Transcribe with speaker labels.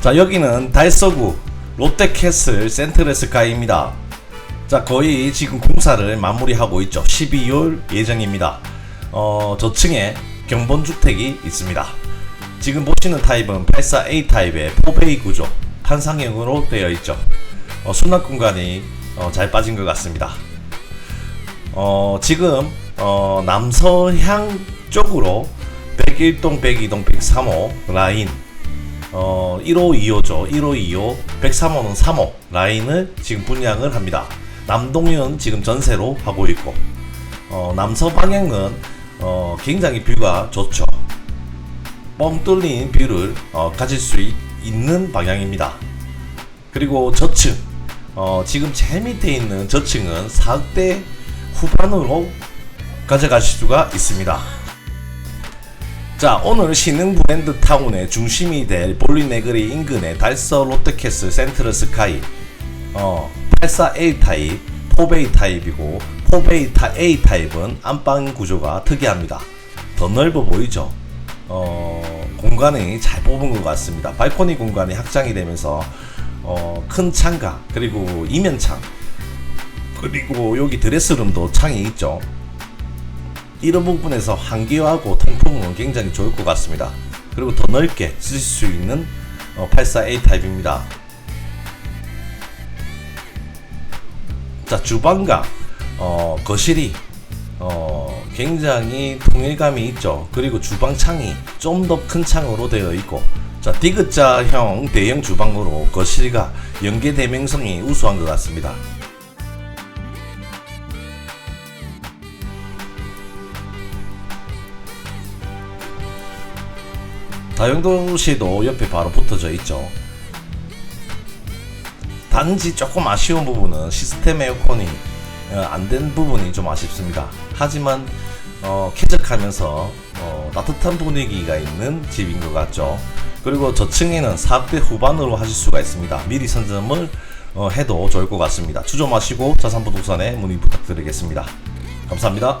Speaker 1: 자 여기는 달서구 롯데캐슬 센트레스카이입니다. 자 거의 지금 공사를 마무리하고 있죠. 12월 예정입니다. 어 저층에 경본주택이 있습니다. 지금 보시는 타입은 84A 타입의 4베이 구조 판상형으로 되어 있죠. 어, 수납 공간이 어, 잘 빠진 것 같습니다. 어, 지금 어, 남서향 쪽으로 101동, 102동, 103호 라인 어, 1호, 2호죠. 1호, 2호, 103호는 3호 라인을 지금 분양을 합니다. 남동은 지금 전세로 하고 있고 어, 남서 방향은 어, 굉장히 뷰가 좋죠. 뻥 뚫린 뷰를 어, 가질 수 있, 있는 방향입니다. 그리고 저층 어, 지금 제일 밑에 있는 저층은 4억대 후반으로 가져가실 수가 있습니다. 자 오늘 신흥 브랜드 타운의 중심이 될 볼리네그리 인근의 달서 롯데캐슬 센트럴 스카이 어, 84A 타입, 4베이 타입이고 4베이 타 A 타입은 안방 구조가 특이합니다. 더 넓어 보이죠? 어, 공간이 잘 뽑은 것 같습니다. 발코니 공간이 확장이 되면서 어, 큰 창가 그리고 이면창 그리고 여기 드레스룸도 창이 있죠. 이런 부분에서 환기하고 통풍은 굉장히 좋을 것 같습니다. 그리고 더 넓게 쓸수 있는 어, 84A 타입입니다. 자 주방과 어, 거실이 어, 굉장히 통일감이 있죠. 그리고 주방 창이 좀 더 큰 창으로 되어 있고, 자 디귿자형 대형 주방으로 거실과 연계 대명성이 우수한 것 같습니다. 다용도시도 옆에 바로 붙어져 있죠. 단지 조금 아쉬운 부분은 시스템 에어컨이 어, 안된 부분이 좀 아쉽습니다. 하지만 어, 쾌적하면서 어, 따뜻한 분위기가 있는 집인 것 같죠. 그리고 저층에는 4대 후반으로 하실 수가 있습니다. 미리 선점을 어, 해도 좋을 것 같습니다. 추조 마시고 자산부 동산에 문의 부탁드리겠습니다. 감사합니다.